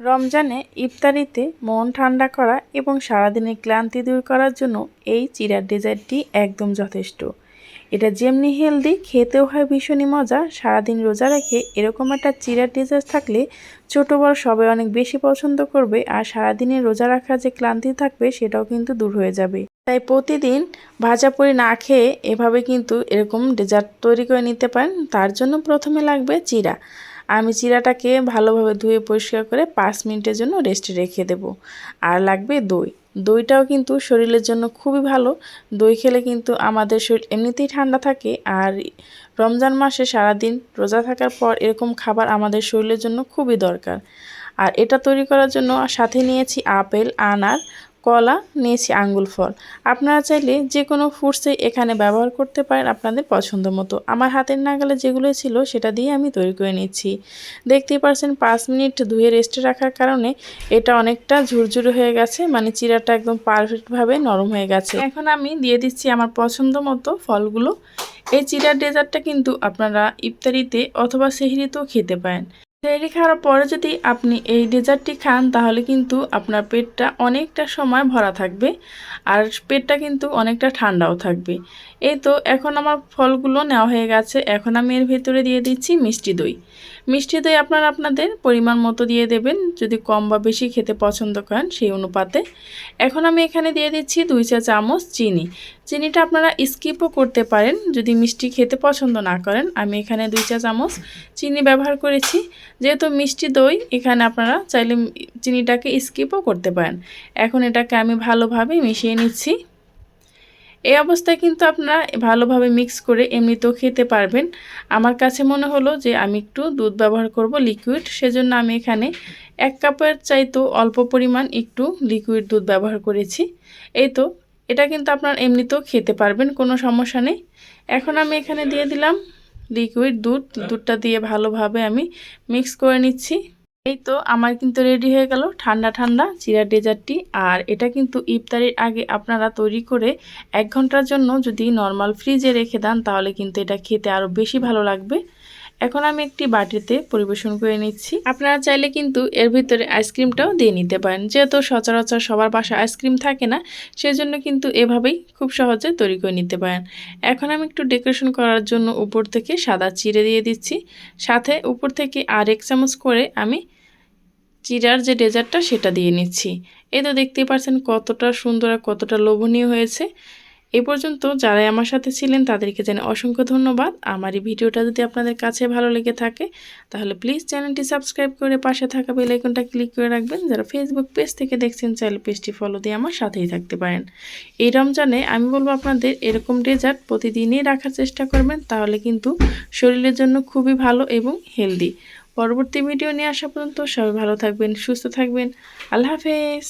রমজানে ইফতারিতে মন ঠান্ডা করা এবং সারাদিনের ক্লান্তি দূর করার জন্য এই চিরার ডেজার্টটি একদম যথেষ্ট। এটা যেমনি হেলদি, খেতেও হয় ভীষণই মজা। সারাদিন রোজা রেখে এরকম একটা চিরার ডেজার্ট থাকলে ছোটো বড় সবাই অনেক বেশি পছন্দ করবে আর সারাদিনের রোজা রাখা যে ক্লান্তি থাকবে সেটাও কিন্তু দূর হয়ে যাবে। তাই প্রতিদিন ভাজা পুরি না খেয়ে এভাবে কিন্তু এরকম ডেজার্ট তৈরি করে নিতে পারেন। তার জন্য প্রথমে লাগবে চিরা। আমি চিরাটাকে ভালোভাবে ধুয়ে পরিষ্কার করে পাঁচ মিনিটের জন্য রেস্টে রেখে দেব। আর লাগবে দই। দইটাও কিন্তু শরীরের জন্য খুবই ভালো। দই খেলে কিন্তু আমাদের শরীর এমনিতেই ঠান্ডা থাকে। আর রমজান মাসে সারাদিন রোজা থাকার পর এরকম খাবার আমাদের শরীরের জন্য খুবই দরকার। আর এটা তৈরি করার জন্য সাথে নিয়েছি আপেল, আনার কলা, নিয়েছি আঙ্গুল ফল। আপনারা চাইলে যে কোনো ফ্রুটসে এখানে ব্যবহার করতে পারেন আপনাদের পছন্দ মতো। আমার হাতের নাগালে যেগুলো ছিল সেটা দিয়ে আমি তৈরি করে নিচ্ছি। দেখতেই পারছেন পাঁচ মিনিট ধুয়ে রেস্টে রাখার কারণে এটা অনেকটা ঝুরঝুরে হয়ে গেছে মানে চিরাটা একদম পারফেক্টভাবে নরম হয়ে গেছে। এখন আমি দিয়ে দিচ্ছি আমার পছন্দ মতো ফলগুলো। এই চিরার ডেজার্টটা কিন্তু আপনারা ইফতারিতে অথবা সেহরিতেও খেতে পারেন। সেহরি খাওয়ার পরে যদি আপনি এই ডেজার্টটি খান, তাহলে কিন্তু আপনার পেটটা অনেকটা সময় ভরা থাকবে আর পেটটা কিন্তু অনেকটা ঠান্ডাও থাকবে। এই তো এখন আমার ফলগুলো নেওয়া হয়ে গেছে। এখন আমি এর ভেতরে দিয়ে দিচ্ছি মিষ্টি দই। মিষ্টি দই আপনারা আপনাদের পরিমাণ মতো দিয়ে দেবেন। যদি কম বা বেশি খেতে পছন্দ করেন সেই অনুপাতে। এখন আমি এখানে দিয়ে দিচ্ছি দুই চা চামচ চিনি। চিনিটা আপনারা স্কিপও করতে পারেন, যদি মিষ্টি খেতে পছন্দ না করেন। আমি এখানে দুই চা চামচ চিনি ব্যবহার করেছি। যেহেতু মিষ্টি দই, এখানে আপনারা চাইলে চিনিটাকে স্কিপও করতে পারেন। এখন এটাকে আমি ভালোভাবে মিশিয়ে নিচ্ছি। এই অবস্থায় কিন্তু আপনারা ভালোভাবে মিক্স করে এমনিতেও খেতে পারবেন। আমার কাছে মনে হলো যে আমি একটু দুধ ব্যবহার করব লিকুইড, সেজন্য আমি এখানে এক কাপের চাইতো অল্প পরিমাণ একটু লিকুইড দুধ ব্যবহার করেছি। এই তো এটা কিন্তু আপনার এমনিতেও খেতে পারবেন, কোনো সমস্যা নেই। এখন আমি এখানে দিয়ে দিলাম লিকুইড দুধ। দুধটা দিয়ে ভালোভাবে আমি মিক্স করে নিচ্ছি। এই তো আমার কিন্তু রেডি হয়ে গেল ঠান্ডা ঠান্ডা চিরা ডেজার্টটি আর এটা কিন্তু ইফতারির আগে আপনারা তৈরি করে এক ঘণ্টার জন্য যদি নর্মাল ফ্রিজে রেখে দেন, তাহলে কিন্তু এটা খেতে আরও বেশি ভালো লাগবে। এখন আমি একটি বাটিতে পরিবেশন করে নিচ্ছি। আপনারা চাইলে কিন্তু এর ভিতরে আইসক্রিমটাও দিয়ে নিতে পারেন। যেহেতু সচরাচর সবার বাসা আইসক্রিম থাকে না, সেজন্য কিন্তু এভাবেই খুব সহজে তৈরি করে নিতে পারেন। এখন আমি একটু ডেকোরেশন করার জন্য উপর থেকে সাদা চিড়ে দিয়ে দিচ্ছি। সাথে উপর থেকে আর এক চামচ করে আমি চিরার যে ডেজার্টটা সেটা দিয়ে নিচ্ছি। এই তো দেখতেই পাচ্ছেন কতটা সুন্দর আর কতটা লোভনীয় হয়েছে। এ পর্যন্ত যারাই আমার সাথে ছিলেন তাদেরকে জানে অসংখ্য ধন্যবাদ। আমার এই ভিডিওটা যদি আপনাদের কাছে ভালো লেগে থাকে, তাহলে প্লিজ চ্যানেলটি সাবস্ক্রাইব করে পাশে থাকা বেলাইকনটা ক্লিক করে রাখবেন, যারা ফেসবুক পেজ থেকে দেখছেন, চাইলে পেজটি ফলো দিয়ে আমার সাথেই থাকতে পারেন। এই রমজানে আমি বলব আপনাদের, এরকম ডেজার্ট প্রতিদিনই রাখার চেষ্টা করবেন, তাহলে কিন্তু শরীরের জন্য খুবই ভালো এবং হেলদি পরবর্তী ভিডিও নিয়ে আসা পর্যন্ত সবাই ভালো থাকবেন, সুস্থ থাকবেন। আল্লাহ হাফেজ।